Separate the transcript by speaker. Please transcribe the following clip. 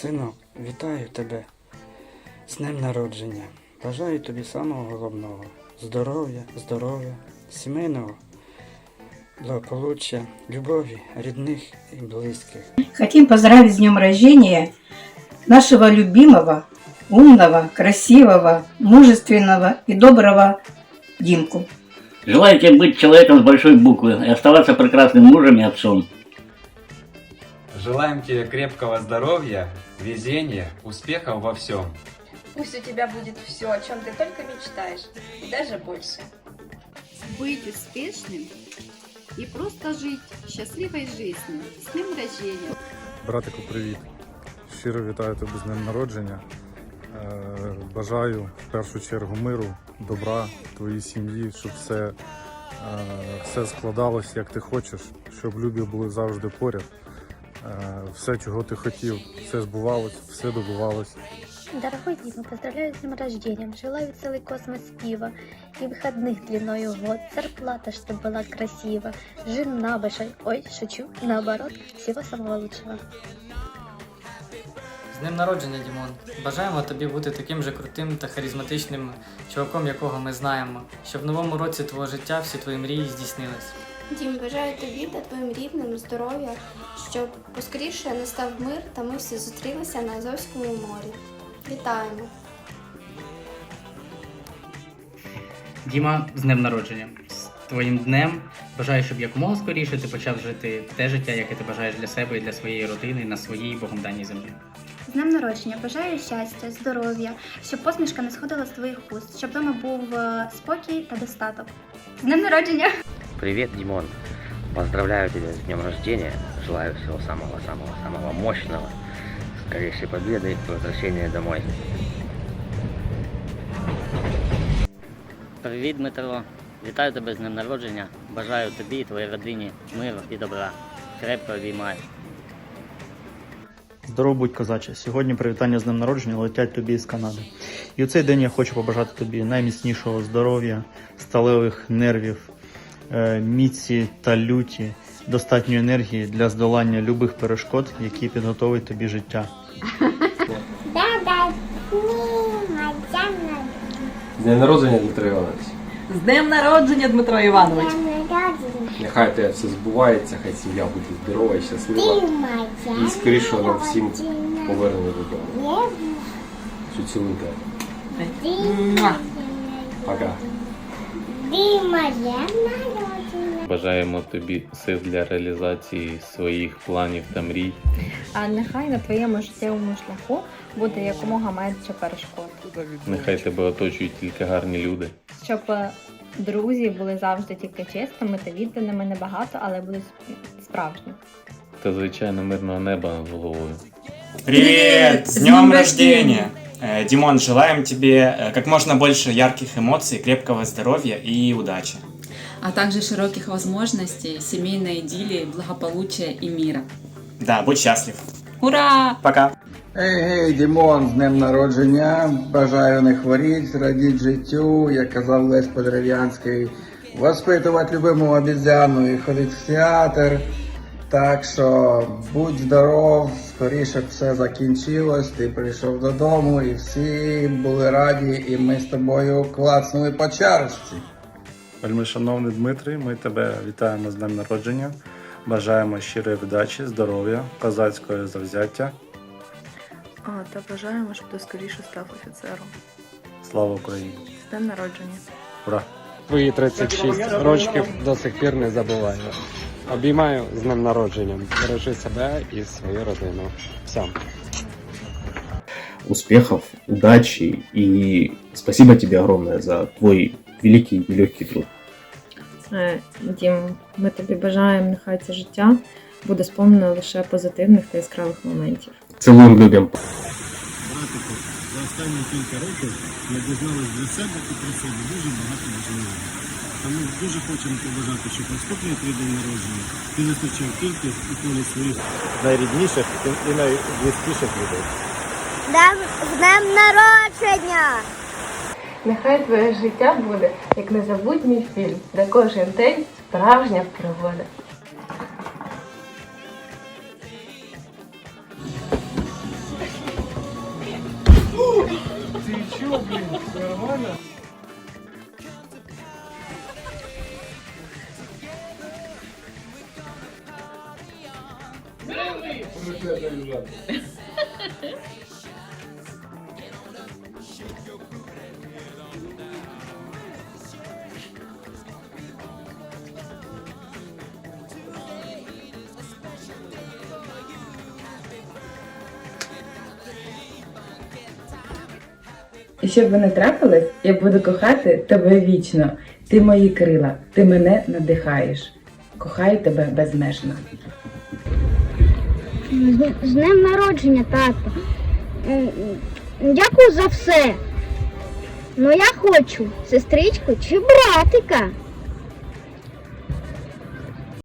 Speaker 1: Сину, вітаю тебе з днем народження. Бажаю тобі самого головного здоров'я, здоров'я, сімейного благополуччя, любові, рідних і близьких.
Speaker 2: Хотим поздравить с днем рождения нашего любимого, умного, красивого, мужественного и доброго Димку.
Speaker 3: Желаю тебе быть человеком с большой буквы и оставаться прекрасным мужем и отцом.
Speaker 4: Желаем тебе крепкого здоровья, везения, успехов во всем.
Speaker 5: Пусть у тебя будет все, о чем ты только мечтаешь, и даже больше.
Speaker 6: быть успешным и просто жить счастливой жизнью. С днем рождения!
Speaker 7: Братику, привіт. Щиро вітаю тебе з днем народження. Е, Бажаю в першу чергу миру, добра твоїй сім'ї, щоб все, е, все складалось як ти хочеш, щоб любі були завжди поряд. Е, Все, чого ти хотів, все збувалось, все добувалось.
Speaker 8: Дорогой Дима, поздравляю с днем рождения. Желаю целый космос пива и выходных длиною в год. Зарплата, чтобы была красива. Жена большой. Ой, шучу. Наоборот. Всего самого лучшего.
Speaker 9: З днем народження, Дімон. Бажаємо тобі бути таким же крутим та харизматичним чуваком, якого ми знаємо, щоб в новому році твого життя всі твої мрії здійснились.
Speaker 10: Дім, бажаю тобі та твоїм рідним здоров'я, щоб поскоріше настав мир та ми всі зустрілися на Азовському морі. Вітаємо!
Speaker 11: Діма, з днем народження. З твоїм днем бажаю, щоб якомога скоріше ти почав жити те життя, яке ти бажаєш для себе і для своєї родини на своїй богом даній землі.
Speaker 10: З днем народження бажаю щастя, здоров'я, щоб посмішка не сходила з твоїх уст, щоб вдома був е, спокій та достаток. З днем народження!
Speaker 3: Привет, Димон. Поздравляю тебя с днем рождения. Желаю всего самого-самого-самого мощного. Скорейшей победы и возвращения домой. Привіт, Дмитро. Вітаю тебе з днем народження. Бажаю тобі і твоїй родині миру і добра. Крепко обіймаю.
Speaker 12: Здорово будь козаче. Сьогодні привітання з днем народження летять тобі з Канади. І у цей день я хочу побажати тобі найміцнішого здоров'я, сталевих нервів, міці та люті, достатньої енергії для здолання любих перешкод, які підготовить тобі життя.
Speaker 4: З днем народження, Дмитро Іванович.
Speaker 2: С днем народження, Дмитро Іванович!
Speaker 4: Нехай тебе все збувається, хай сім'я буде здорова і щаслива. І скоріше нам всім повернення додому. Що цілую тебе. Пока
Speaker 13: Бажаємо тобі сил для реалізації своїх планів та мрій.
Speaker 5: А нехай на твоєму життєвому шляху буде якомога менше перешкод.
Speaker 13: Нехай тебе оточують тільки гарні люди.
Speaker 5: Щоб е, друзі були завжди тільки чистими та відданими, небагато, але будуть справжні.
Speaker 13: Та звичайно мирного неба над головою.
Speaker 2: Привет! С днем рождения!
Speaker 9: Э, Димон, желаем тебе э, как можно больше ярких эмоций, крепкого здоровья и удачи.
Speaker 6: А также широких возможностей, семейной идиллии, благополучия и мира.
Speaker 9: Да, будь счастлив.
Speaker 6: Ура!
Speaker 9: Пока.
Speaker 1: Ей, гей, Дімон, з днем народження. Бажаю не хворіть, радіть життю, як казав Лесь Подерев'янський. Воспитувати любиму обізяну і ходити в театр. Так що будь здоров, скоріше б все закінчилось, ти прийшов додому і всі були раді, і ми з тобою клацнули по чарочці.
Speaker 7: Вельми шановний Дмитрий, ми тебе вітаємо з днем народження. Бажаємо щирої вдачі, здоров'я, козацького завзяття.
Speaker 5: та бажаємо, щоб ти скоріше став офіцером.
Speaker 7: Слава Україні!
Speaker 5: З днем народження.
Speaker 7: Ура!
Speaker 4: Твої 36 років до сих пір не забуваю. Обіймаю з днем народження. Бережи себе і свою родину. Всім.
Speaker 13: Успехов, удачи и спасибо тебе огромное за твой великий и легкий труд.
Speaker 5: Е, Дім, ми тобі бажаємо, нехай це життя буде сповнено лише позитивних та яскравих моментів.
Speaker 13: Целуем, любим.
Speaker 7: Братику, за останні кілька років ми дізналися для себе і про себе дуже багато важливого. Тому дуже хочемо побажати, щоб наступний твій день народження ти зустрічав тільки у колі своїх найрідніших і найблизькіших людей.
Speaker 8: З днем народження!
Speaker 5: Нехай твоє життя буде як незабутній фільм, де кожен день справжня пригода. Ти чого, блін? Нормально? Зривий!
Speaker 14: І щоб ви не трапилось, я буду кохати тебе вічно. Ти мої крила, ти мене надихаєш. Кохаю тебе безмежно.
Speaker 15: З днем народження, тато. Дякую за все. Ну я хочу сестричку чи братика.